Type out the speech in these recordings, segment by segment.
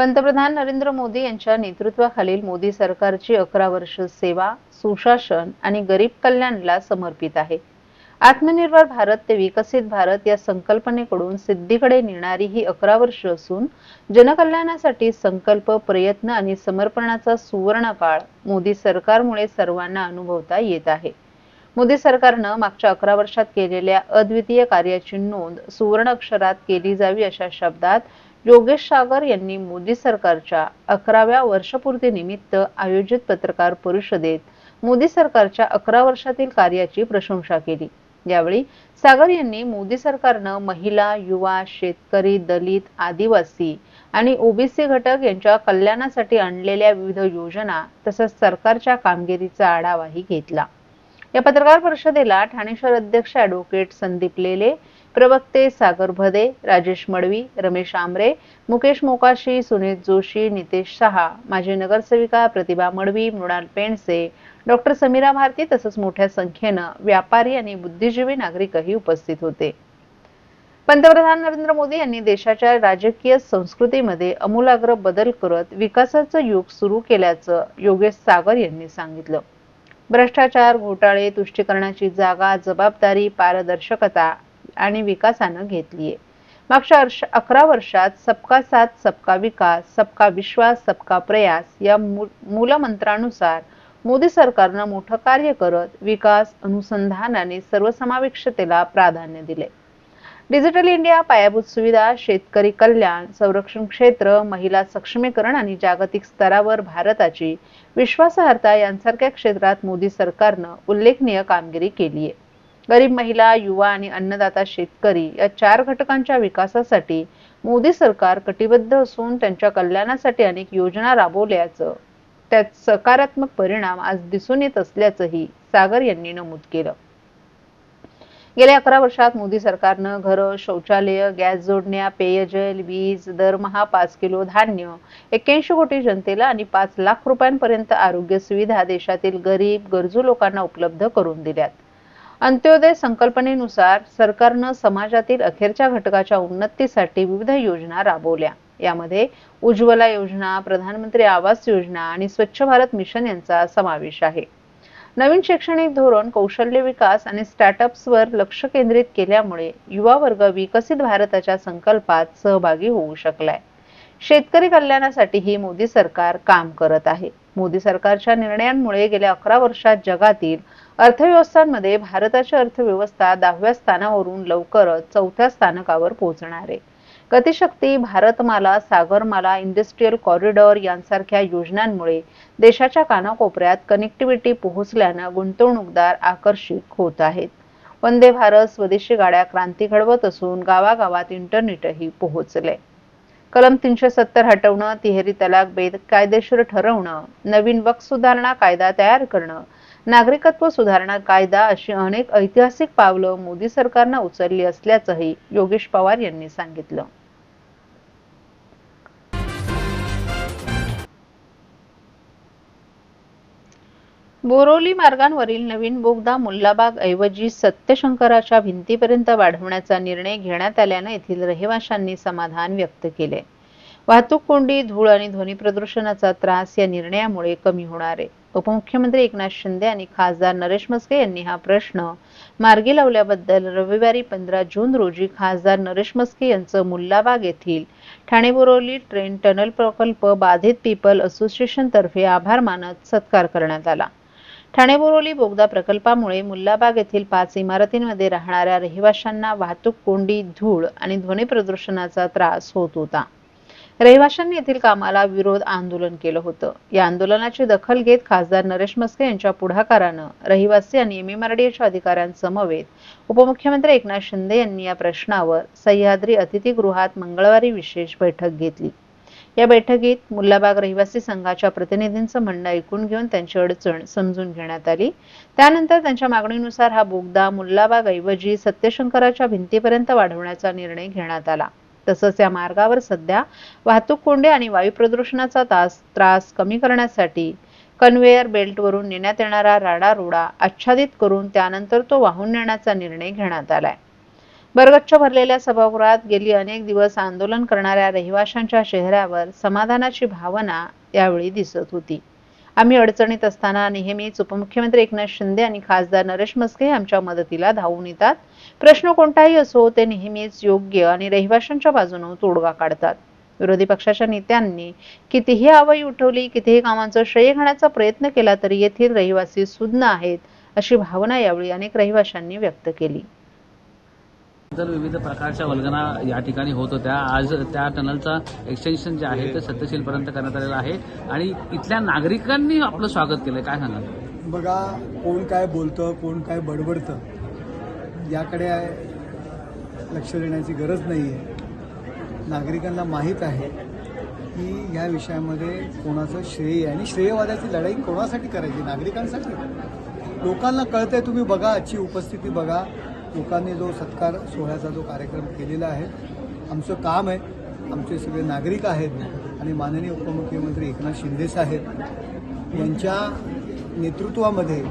पंतप्रधान नरेंद्र मोदी यांच्या नेतृत्वाखालील मोदी सरकारची अकरा वर्ष सेवा सुशासन आणि गरीब कल्याणला समर्पित आहे. आत्मनिर्भर भारत ते विकसित भारत या संकल्पनेकडून सिद्धीकडे नेणारी ही अकरा वर्ष असून जनकल्याणासाठी संकल्प प्रयत्न आणि समर्पणाचा सुवर्ण काळ मोदी सरकारमुळे सर्वांना अनुभवता येत आहे. मोदी सरकारनं मागच्या अकरा वर्षात केलेल्या अद्वितीय कार्याची नोंद सुवर्ण अक्षरात केली जावी अशा शब्दात योगेश सागर यांनी मोदी सरकारच्या अकराव्या वर्षपूर्तीनिमित्त आयोजित पत्रकार परिषदेत मोदी सरकारच्या अकरा वर्षातील कार्याची प्रशंसा केली. यावेळी सागर यांनी मोदी सरकारनं महिला युवा शेतकरी दलित आदिवासी आणि ओबीसी घटक यांच्या कल्याणासाठी आणलेल्या विविध योजना तसंच सरकारच्या कामगिरीचा आढावाही घेतला. या पत्रकार परिषदेला ठाणे शहर अध्यक्ष ॲडव्होकेट संदीप लेले प्रवक्ते सागर भदे राजेश मडवी रमेश आमरे मुकेश मोकाशी सुनीत जोशी नितेश शहा माजी नगरसेविका प्रतिभा मडवी मृणाल पेंडसे डॉक्टर समीरा भारती तसंच मोठ्या संख्येनं व्यापारी आणि बुद्धिजीवी नागरिकही उपस्थित होते. पंतप्रधान नरेंद्र मोदी यांनी देशाच्या राजकीय संस्कृतीमध्ये अमूलाग्र बदल करत विकासाचं युग सुरू केल्याचं योगेश सागर यांनी सांगितलं. भ्रष्टाचार घोटाळे तुष्टीकरणाची जागा जबाबदारी पारदर्शकता आणि विकासानं घेतलीये. मागच्या अकरा वर्षात सबका साथ सबका विकास सबका विश्वास सबका प्रयास या मूलमंत्रानुसार मोदी सरकारनं मोठं कार्य करत विकास अनुसंधान आणि सर्वसमावेशतेला प्राधान्य दिले. डिजिटल इंडिया पायाभूत सुविधा शेतकरी कल्याण संरक्षण क्षेत्र महिला सक्षमीकरण आणि जागतिक स्तरावर भारताची विश्वासार्हता यांसारख्या क्षेत्रात मोदी सरकारनं उल्लेखनीय कामगिरी केली आहे गरीब महिला युवा आणि अन्नदाता शेतकरी या चार घटकांच्या विकासासाठी मोदी सरकार कटिबद्ध असून त्यांच्या कल्याणासाठी अनेक योजना राबवल्याचं त्यात सकारात्मक परिणाम आज दिसून येत असल्याचंही सागर यांनी नमूद केलं. गेल्या अकरा वर्षात मोदी सरकारनं घरं शौचालय गॅस जोडण्या पेयजल वीज दरमहा पाच किलो धान्य एक्क्याऐंशी कोटी जनतेला आणि पाच लाख रुपयांपर्यंत आरोग्य सुविधा देशातील गरीब गरजू लोकांना उपलब्ध करून दिल्यात. अंत्योदय संकल्पनेनुसार सरकारनं समाजातील अखेरच्या घटकाच्या उन्नतीसाठी विविध योजना राबवल्या. यामध्ये उज्ज्वला योजना प्रधानमंत्री आवास योजना आणि स्वच्छ भारत मिशन यांचा समावेश आहे. नवीन शैक्षणिक धोरण कौशल्य विकास आणि स्टार्टअप्सवर लक्ष केंद्रित केल्यामुळे युवा वर्ग विकसित भारताच्या संकल्पात सहभागी होऊ शकलाय. शेतकरी कल्याणासाठीही मोदी सरकार काम करत आहे. मोदी सरकारच्या निर्णयांमुळे गेल्या अकरा वर्षात जगातील अर्थव्यवस्थांमध्ये भारताची अर्थव्यवस्था दहाव्या स्थानावरून लवकरच चौथ्या स्थानकावर पोहोचणार आहे. गतिशक्ती भारतमाला सागरमाला इंडस्ट्रीयल कॉरिडॉर यांसारख्या योजनांमुळे देशाच्या कानाकोपऱ्यात कनेक्टिव्हिटी पोहोचल्यानं गुंतवणूकदार आकर्षित होत आहेत. वंदे भारत स्वदेशी गाड्या क्रांती घडवत असून गावागावात इंटरनेटही पोहोचले कलम तीनशे सत्तर हटवणं तिहेरी तलाक बेकायदेशीर ठरवणं नवीन वक्फ सुधारणा कायदा तयार करणं नागरिकत्व सुधारणा कायदा अशी अनेक ऐतिहासिक पावलं मोदी सरकारनं उचलली असल्याचंही योगेश पवार यांनी सांगितलं. बोरोली मार्गांवरील नवीन बोगदा मुल्लाबाग ऐवजी सत्यशंकराच्या भिंतीपर्यंत वाढवण्याचा निर्णय घेण्यात आल्यानं येथील रहिवाशांनी समाधान व्यक्त केले. वाहतूक कोंडी धूळ आणि ध्वनी प्रदूषणाचा त्रास या निर्णयामुळे कमी होणार आहे. उपमुख्यमंत्री एकनाथ शिंदे आणि खासदार नरेश मस्के यांनी हा प्रश्न मार्गी लावल्याबद्दल रविवारी पंधरा जून रोजी खासदार नरेश मस्के यांचं मुल्लाबाग येथील ठाणे बोरोली ट्रेन टनल प्रकल्प बाधित पीपल असोसिएशन तर्फे आभार मानत सत्कार करण्यात आला. ठाणे बोरोली बोगदा प्रकल्पामुळे मुल्लाबाग येथील पाच इमारतींमध्ये राहणाऱ्या रहिवाशांना वाहतूक कोंडी धूळ आणि ध्वनी प्रदूषणाचा त्रास होत होता. रहिवाशांनी येथील कामाला विरोध आंदोलन केलं होतं. या आंदोलनाची दखल घेत खासदार नरेश मस्के यांच्या पुढाकारानं रहिवासी आणि एमएमआरडीएच्या अधिकाऱ्यांसमवेत उपमुख्यमंत्री एकनाथ शिंदे यांनी या प्रश्नावर सह्याद्री अतिथीगृहात मंगळवारी विशेष बैठक घेतली. या बैठकीत मुल्लाबाग रहिवासी संघाच्या प्रतिनिधींचं म्हणणं ऐकून घेऊन त्यांची अडचण समजून घेण्यात आली. त्यानंतर त्यांच्या मागणीनुसार हा बोगदा मुल्लाबाग ऐवजी सत्यशंकराच्या भिंतीपर्यंत वाढवण्याचा निर्णय घेण्यात आला. तसंच या मार्गावर सध्या वाहतूक कोंडे आणि वायू प्रदूषणाचा तास त्रास कमी करण्यासाठी कन्व्हेयर बेल्टवरून नेण्यात येणारा राडा रोडा आच्छादित करून त्यानंतर तो वाहून नेण्याचा निर्णय घेण्यात आलाय. बरगच्छ भरलेल्या सभागृहात गेली अनेक दिवस आंदोलन करणाऱ्या रहिवाशांच्या चेहऱ्यावर समाधानाची भावना यावेळी दिसत होती. आम्ही अडचणीत असताना नेहमीच उपमुख्यमंत्री एकनाथ शिंदे आणि खासदार नरेश मस्के आमच्या मदतीला धावून येतात. प्रश्न कोणताही असो ते नेहमीच योग्य आणि रहिवाशांच्या बाजूने तोडगा काढतात. विरोधी पक्षाच्या नेत्यांनी कितीही आवई उठवली कितीही कामांचं श्रेय घेण्याचा प्रयत्न केला तरी येथील रहिवासी सुज्ञ आहेत अशी भावना यावेळी अनेक रहिवाशांनी व्यक्त केली. तर विविध प्रकारच्या वल्गना या ठिकाणी होत होत्या. आज त्या टनलचा एक्सटेन्शन जे आहे ते सत्यशीलपर्यंत करण्यात आलेलं आहे. आणि इथल्या नागरिकांनी आपलं स्वागत केलं काय सांगाल? बघा कोण काय बोलतं कोण काय बडबडतं याकडे लक्ष देण्याची गरज नाही आहे नागरिकांना माहीत आहे की ह्या विषयामध्ये कोणाचं श्रेय आहे. आणि श्रेयवादाची लढाई कोणासाठी करायची? नागरिकांसाठी. लोकांना कळतंय तुम्ही बघा आजची उपस्थिती बघा. लोकांनी जो सत्कार सोहळ्याचा जो कार्यक्रम केलेला आहे आमचं काम आहे आमचे सगळे नागरिक आहेत आणि माननीय उपमुख्यमंत्री एकनाथ शिंदे साहेब यांच्या नेतृत्वामध्ये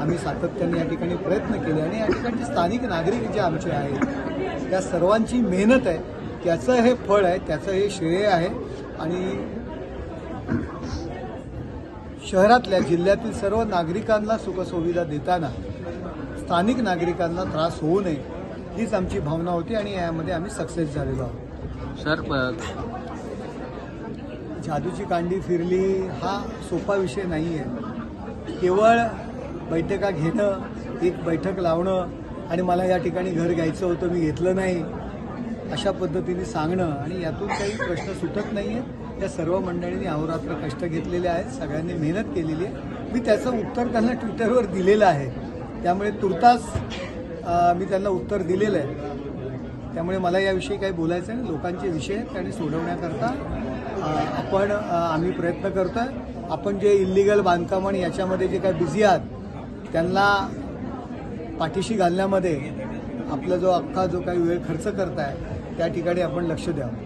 आम्ही सातत्याने या ठिकाणी प्रयत्न केले आणि या ठिकाणचे स्थानिक नागरिक जे आमचे आहेत त्या सर्वांची मेहनत आहे त्याचं हे फळ आहे त्याचं हे श्रेय आहे आणि शहरातल्या जिल्ह्यातील सर्व नागरिकांना सुखसुविधा देताना स्थानिक नागरिकांना त्रास होऊ नये हीच आमची भावना होती आणि यामध्ये आम्ही सक्सेस झालेलो आहोत. सर जादूची कांडी फिरली हा सोपा विषय नाही आहे केवळ बैठका घेणं एक बैठक लावणं आणि मला या ठिकाणी घर घ्यायचं होतं मी घेतलं नाही अशा पद्धतीने सांगणं आणि यातून काही प्रश्न सुटत नाही आहेत त्या सर्व मंडळींनी अहोरात्र कष्ट घेतलेले आहेत सगळ्यांनी मेहनत केलेली आहे. मी त्याचं उत्तर त्यांना ट्विटरवर दिलेलं आहे. त्यामुळे तुर्तास मी त्यांना उत्तर दिलेलं आहे. त्यामुळे मला याविषयी काही बोलायचं नाही. लोकांचे विषय त्याने सोडवण्याकरता आपण आम्ही प्रयत्न करतो आहे आपण जे इल्लिगल बांधकाम आणि याच्यामध्ये जे काय बिझी आहात त्यांना पाठीशी घालण्यामध्ये आपला जो अख्खा जो काही वेळ खर्च करताय त्या ठिकाणी आपण लक्ष द्यावं.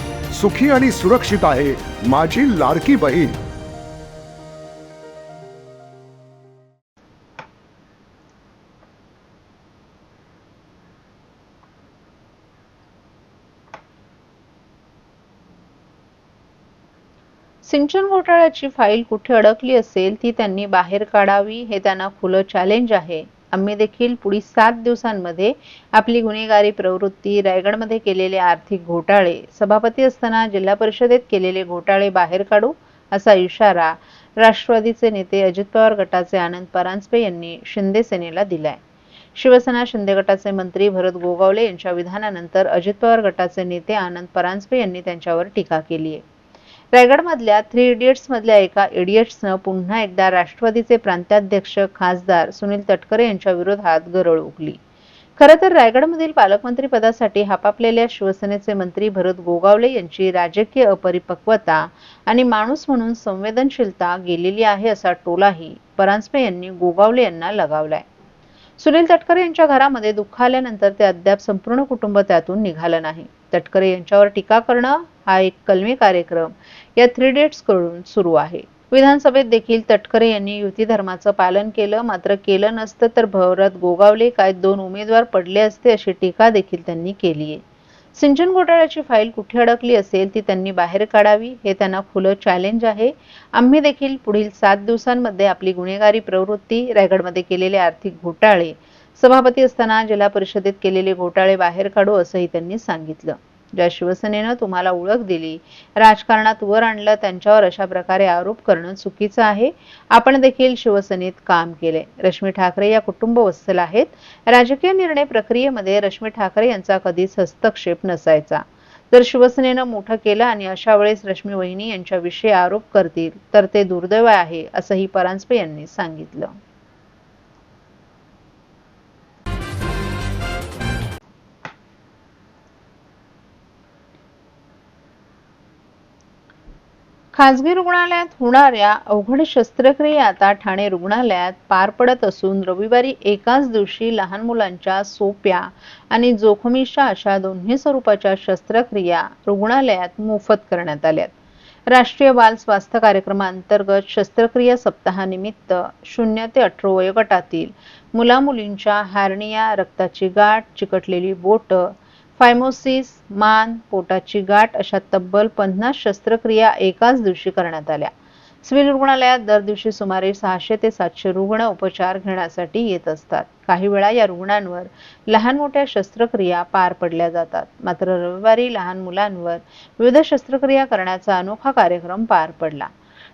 सुखी आणि सुरक्षित आहे माझी लाडकी बहीण. सिंचन घोटाळ्याची फाईल कुठे अडकली असेल ती त्यांनी बाहेर काढावी हे त्यांना खुलं चॅलेंज आहे. आम्ही देखील पुढील सात दिवसांमध्ये आपली गुन्हेगारी प्रवृत्ती रायगडमध्ये केलेले आर्थिक घोटाळे सभापती असताना जिल्हा परिषदेत केलेले घोटाळे बाहेर काढू असा इशारा राष्ट्रवादीचे नेते अजित पवार गटाचे आनंद परांजपे यांनी शिंदे सेनेला दिलाय. शिवसेना शिंदे गटाचे मंत्री भरत गोगावले यांच्या विधानानंतर अजित पवार गटाचे नेते आनंद परांजपे यांनी त्यांच्यावर टीका केली आहे रायगडमधल्या थ्री इडियट्समधल्या एका इडियट्सनं पुन्हा एकदा राष्ट्रवादीचे प्रांताध्यक्ष खासदार सुनील तटकरे यांच्या विरोधात गरळ उगली खरं तर रायगडमधील पालकमंत्री पदासाठी हापापलेल्या शिवसेनेचे मंत्री भरत गोगावले यांची राजकीय अपरिपक्वता आणि माणूस म्हणून संवेदनशीलता गेलेली आहे असा टोलाही परांजपे यांनी गोगावले यांना लगावलाय. सुनील तटकरे यांच्या घरामध्ये दुःख आल्यानंतर ते अद्याप संपूर्ण कुटुंब त्यातून निघालं नाही. तटकरे यांच्यावर टीका करणं हा एक कलमी कार्यक्रम या थ्री डेट्सकडून सुरू आहे. विधानसभेत देखील तटकरे यांनी युती धर्माचं पालन केलं मात्र केलं नसतं तर भरत गोगावले काय दोन उमेदवार पडले असते अशी टीका देखील त्यांनी केली आहे सिंचन घोटाळ्याची फाईल कुठे अडकली असेल ती त्यांनी बाहेर काढावी हे त्यांना खुलं चॅलेंज आहे. आम्ही देखील पुढील सात दिवसांमध्ये आपली गुन्हेगारी प्रवृत्ती रायगडमध्ये केलेले आर्थिक घोटाळे सभापती असताना जिल्हा परिषदेत केलेले घोटाळे बाहेर काढू असंही त्यांनी सांगितलं. ज्या शिवसेनेनं तुम्हाला ओळख दिली राजकारणात वर आणलं त्यांच्यावर अशा प्रकारे आरोप करणं चुकीचं आहे. आपण देखील शिवसेनेत काम केले रश्मी ठाकरे या कुटुंब वत्सल आहेत. राजकीय निर्णय प्रक्रियेमध्ये रश्मी ठाकरे यांचा कधीच हस्तक्षेप नसायचा. जर शिवसेनेनं मोठं केलं आणि अशा वेळेस रश्मी वहिनी यांच्याविषयी आरोप करतील तर ते दुर्दैव आहे असंही परांजपे यांनी सांगितलं. खासगी रुग्णालयात होणाऱ्या अवघड शस्त्रक्रिया आता ठाणे रुग्णालयात पार पडत असून रविवारी एकाच दिवशी लहान मुलांच्या सोप्या आणि जोखमीच्या अशा दोन्ही स्वरूपाच्या शस्त्रक्रिया रुग्णालयात मोफत करण्यात आल्यात. राष्ट्रीय बाल स्वास्थ्य कार्यक्रमांतर्गत शस्त्रक्रिया सप्ताहानिमित्त शून्य ते अठरा वयोगटातील मुलामुलींच्या हार्निया रक्ताची गाठ चिकटलेली बोटं फायमोसिस मान पोटाची गाठ अशा तब्बल पन्नास शस्त्रक्रिया एकाच दिवशी करण्यात आल्या. सिव्हिल रुग्णालयात दर दिवशी सुमारे सहाशे ते सातशे रुग्ण उपचार घेण्यासाठी येत असतात. काही वेळा या रुग्णांवर लहान मोठ्या शस्त्रक्रिया पार पडल्या जातात. मात्र रविवारी लहान मुलांवर विविध शस्त्रक्रिया करण्याचा अनोखा कार्यक्रम पार पडला.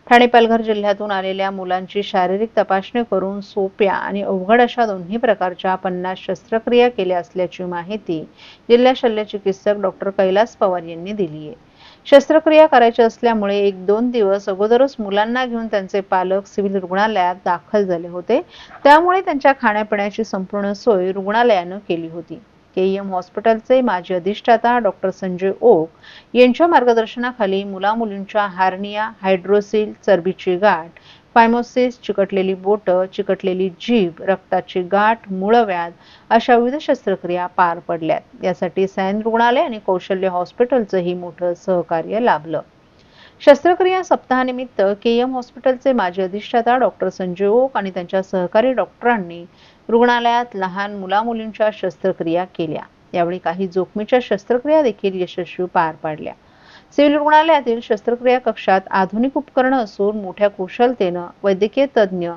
ठाणे पालघर जिल्ह्यातून आलेल्या मुलांची शारीरिक तपासणी करून सोप्या आणि अवघड अशा दोन्ही प्रकारच्या पन्नास शस्त्रक्रिया केल्या असल्याची माहिती जिल्हा शल्य चिकित्सक डॉक्टर कैलास पवार यांनी दिली आहे. शस्त्रक्रिया करायची असल्यामुळे एक दोन दिवस अगोदरच मुलांना घेऊन त्यांचे पालक सिव्हिल रुग्णालयात दाखल झाले होते. त्यामुळे त्यांच्या खाण्यापिण्याची संपूर्ण सोय रुग्णालयानं केली होती. के एम हॉस्पिटलचे माजी अधिष्ठाता डॉक्टर संजय ओक यांच्या मार्गदर्शनाखाली मुलामुलींच्या हार्निया हायड्रोसिल चरबीची गाठ फायमोसिस चिकटलेली बोटं चिकटलेली जीभ रक्ताची गाठ मूळव्याध अशा विविध शस्त्रक्रिया पार पडल्यात. यासाठी सैन रुग्णालय आणि कौशल्य हॉस्पिटलचंही मोठं सहकार्य लाभलं. शस्त्रक्रिया सप्ताहानिमित्त के एम हॉस्पिटलचे माजी अधिष्ठाता डॉक्टर संजय ओक आणि त्यांच्या सहकारी डॉक्टरांनी रुग्णालयात लहान मुलामुलींच्या शस्त्रक्रिया केल्या. यावेळी काही जोखमीच्या शस्त्रक्रिया देखील यशस्वी पार पाडल्या. सिव्हिल रुग्णालयातील शस्त्रक्रिया कक्षात आधुनिक उपकरणं असून मोठ्या कुशलतेनं वैद्यकीय तज्ज्ञ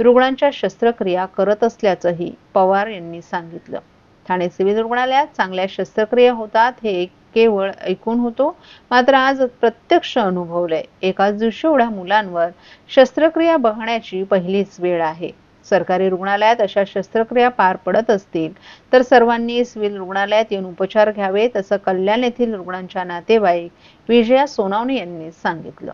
रुग्णांच्या शस्त्रक्रिया करत असल्याचंही पवार यांनी सांगितलं. ठाणे सिव्हिल रुग्णालयात चांगल्या शस्त्रक्रिया होतात हे केवळ ऐकून होतो. मात्र आज प्रत्यक्ष अनुभवलंय. एकाच दिवशी एवढ्या मुलांवर शस्त्रक्रिया बघण्याची पहिलीच वेळ आहे. सरकारी रुग्णालयात अशा शस्त्रक्रिया पार पडत असतील तर सर्वांनी सिव्हिल रुग्णालयात येऊन उपचार घ्यावेत असं कल्याण येथील रुग्णांच्या नातेवाईक विजया सोनावणे यांनी सांगितलं.